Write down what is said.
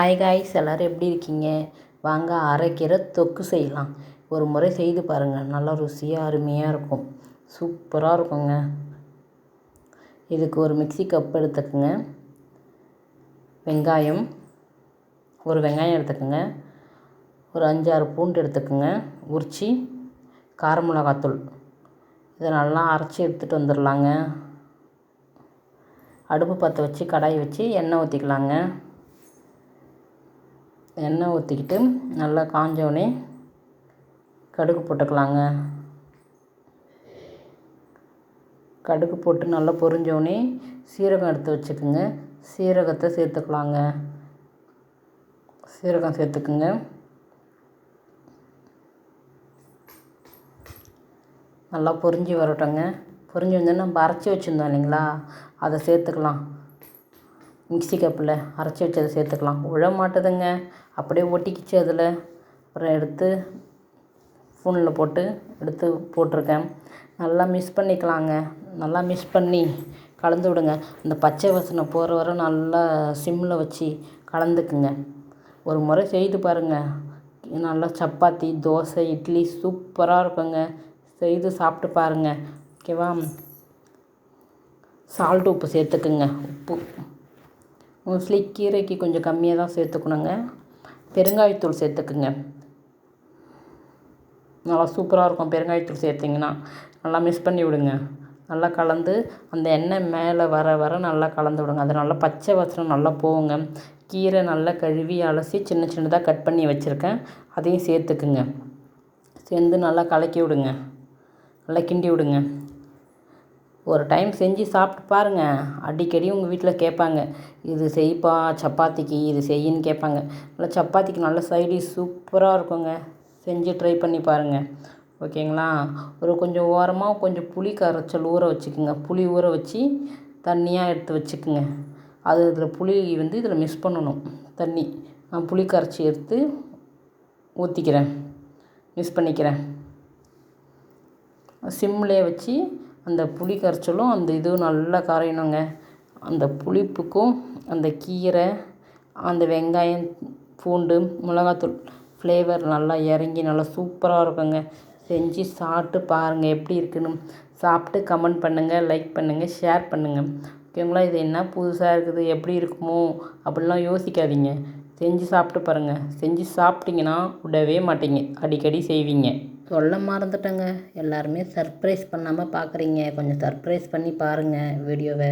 Hi guys எல்லோரும் எப்படி இருக்கீங்க? வாங்க அரைக்கீரை தொக்கு செய்யலாம். ஒரு முறை செய்து பாருங்கள் நல்லா ருசியாக அருமையாக இருக்கும். சூப்பராக இருக்குங்க. இதுக்கு ஒரு மிக்ஸி கப் எடுத்துக்கோங்க. வெங்காயம் ஒரு வெங்காயம் எடுத்துக்கோங்க. ஒரு அஞ்சாறு பூண்டு எடுத்துக்கோங்க. உரிச்சி கார மிளகாத்தூள். இதை நல்லா அரைச்சி எடுத்துகிட்டு வந்துடலாங்க அடுப்பு பற்ற வச்சு கடாய் வச்சு எண்ணெய் ஊற்றிக்கலாங்க எண்ணெய் ஊற்றிக்கிட்டு நல்லா காஞ்சோடனே கடுகு போட்டுக்கலாங்க. கடுகு போட்டு நல்லா பொரிஞ்சோடனே சீரகம் எடுத்து வச்சுக்கோங்க. சீரகத்தை சேர்த்துக்கலாங்க. சீரகம் சேர்த்துக்குங்க. நல்லா பொரிஞ்சு வரட்டோங்க. பொரிஞ்சு வந்தோடனே நம்ம அரைச்சி வச்சுருந்தோம் இல்லைங்களா? அதை சேர்த்துக்கலாம். மிக்ஸி கப்பில் அரைச்சி வச்சதை சேர்த்துக்கலாம். உழ மாட்டுதுங்க. அப்படியே ஒட்டிக்கிச்சு அதில். அப்புறம் எடுத்து ஃபோனில் போட்டு எடுத்து போட்டிருக்கேன். நல்லா மிக்ஸ் பண்ணிக்கலாங்க. நல்லா மிக்ஸ் பண்ணி கலந்து விடுங்க. இந்த பச்சை வாசனை போகிற வரை நல்லா சிம்மில் வச்சு கலந்துக்குங்க. ஒரு முறை செய்து பாருங்கள் நல்லா சப்பாத்தி தோசை இட்லி சூப்பராக இருக்குங்க. செய்து சாப்பிட்டு பாருங்கள் ஓகேவா? சால்ட் உப்பு சேர்த்துக்குங்க. உப்பு. மோஸ்ட்லி கீரைக்கு கொஞ்சம் கம்மியாக தான் சேர்த்துக்கணுங்க. பெருங்காயத்தூள் சேர்த்துக்குங்க. நல்லா சூப்பராக இருக்கும் பெருங்காயத்தூள் சேர்த்திங்கன்னா. நல்லா மிக்ஸ் பண்ணி விடுங்க. நல்லா கலந்து அந்த எண்ணெய் மேலே வர வர நல்லா கலந்து விடுங்க. அது நல்லா பச்சை வசனம் நல்லா போகுங்க. கீரை நல்லா கழுவி அலசி சின்ன சின்னதாக கட் பண்ணி வச்சுருக்கேன். அதையும் சேர்த்துக்குங்க. சேர்ந்து நல்லா கலக்கி விடுங்க. நல்லா கிண்டி விடுங்க. ஒரு டைம் செஞ்சு சாப்பிட்டு பாருங்கள் அடிக்கடி உங்கள் வீட்டில் கேட்பாங்க. இது செய்ப்பா சப்பாத்திக்கு இது செய்யின்னு கேட்பாங்க. நல்லா சப்பாத்திக்கு நல்ல சைடி சூப்பராக இருக்குங்க. செஞ்சு ட்ரை பண்ணி பாருங்கள் ஓகேங்களா? ஒரு கொஞ்சம் ஓரமாக கொஞ்சம் புளி கரைச்சல் ஊற வச்சுக்கோங்க. புளி ஊற வச்சு தண்ணியாக எடுத்து வச்சுக்கோங்க. அது இதில் புளி வந்து இதில் மிக்ஸ் பண்ணணும். தண்ணி. நான் புளி கரைச்சி எடுத்து ஊற்றிக்கிறேன் மிக்ஸ் பண்ணிக்கிறேன். சிம்லேயே வச்சு அந்த புளி கரைச்சலும் அந்த இதுவும் நல்லா கரையணுங்க. அந்த புளிப்புக்கும் அந்த கீரை அந்த வெங்காயம் பூண்டு மிளகாத்தூள் ஃப்ளேவர் நல்லா இறங்கி நல்லா சூப்பராக இருக்குங்க. செஞ்சு சாப்பிட்டு பாருங்கள் எப்படி இருக்குன்னு. சாப்பிட்டு கமெண்ட் பண்ணுங்கள் லைக் பண்ணுங்கள் ஷேர் பண்ணுங்கள் ஓகேங்களா இது என்ன புதுசாக இருக்குது? எப்படி இருக்குமோ? அப்படிலாம் யோசிக்காதீங்க. செஞ்சு சாப்பிட்டு பாருங்கள் செஞ்சு சாப்பிட்டிங்கன்னா விடவே மாட்டீங்க. அடிக்கடி செய்வீங்க. சொல்ல மறந்துட்டேங்க. எல்லாருமே சர்ப்ரைஸ் பண்ணாமல் பார்க்குறீங்க கொஞ்சம் சர்ப்ரைஸ் பண்ணி பாருங்கள் வீடியோவை